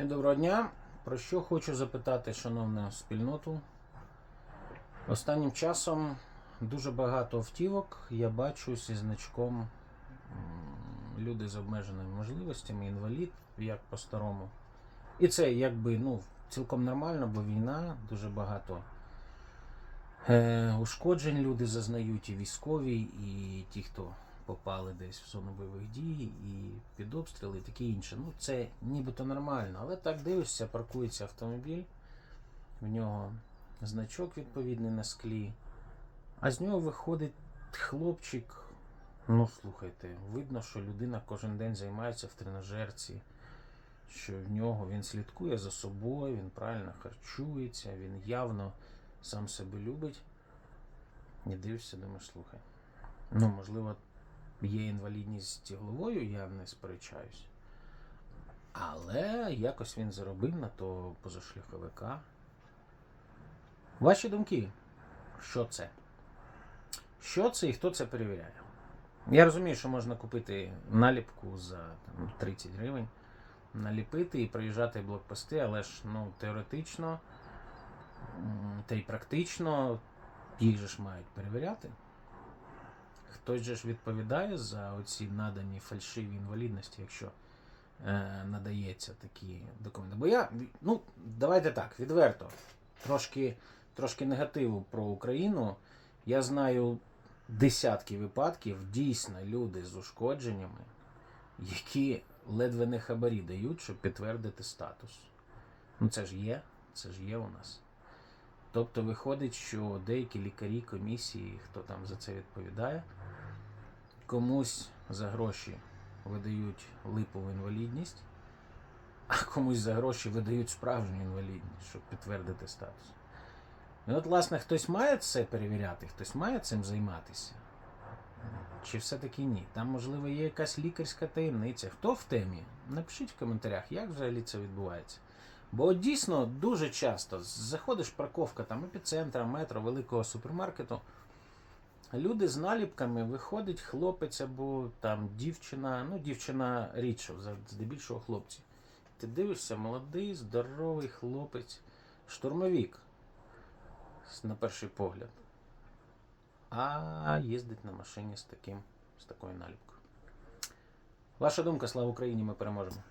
Всім доброго дня. Про що хочу запитати, шановну спільноту. Останнім часом дуже багато автівок я бачу зі значком люди з обмеженими можливостями, інвалід, як по-старому. І це якби ну, цілком нормально, бо війна, дуже багато е, ушкоджень люди зазнають, і військові, і ті, хто попали десь в зону бойових дій, і під обстріли, і таке інше. Ну, це нібито нормально, але так дивишся, паркується автомобіль, в нього значок відповідний на склі, а з нього виходить хлопчик. Ну, слухайте, видно, що людина кожен день займається в тренажерці, що в нього він слідкує за собою, він правильно харчується, він явно сам себе любить. І дивишся, думаєш, слухай. Ну, можливо, є інвалідність головою, я не сперечаюсь. Але якось він заробив на то позашляховика. Ваші думки, що це? Що це і хто це перевіряє? Я розумію, що можна купити наліпку за там, 30 гривень, наліпити і проїжджати блокпости, але ж ну, теоретично та й практично їх же ж мають перевіряти. Хтось же ж відповідає за оці надані фальшиві інвалідності, якщо е, надається такі документи. Бо я, ну, давайте так, відверто, трошки, трошки негативу про Україну. Я знаю десятки випадків, дійсно, люди з ушкодженнями, які ледве не хабарі дають, щоб підтвердити статус. Ну це ж є, це ж є у нас. Тобто виходить, що деякі лікарі комісії, хто там за це відповідає, комусь за гроші видають липову інвалідність, а комусь за гроші видають справжню інвалідність, щоб підтвердити статус. І от, власне, хтось має це перевіряти, хтось має цим займатися. Чи все-таки ні? Там, можливо, є якась лікарська таємниця. Хто в темі? Напишіть в коментарях, як взагалі це відбувається. Бо дійсно дуже часто заходиш парковка там епіцентра, метро, великого супермаркету. Люди з наліпками виходить хлопець або там дівчина, ну дівчина рідше, здебільшого хлопці. Ти дивишся, молодий, здоровий хлопець, штурмовік, на перший погляд. А їздить на машині з таким, з такою наліпкою. Ваша думка, слава Україні, ми переможемо.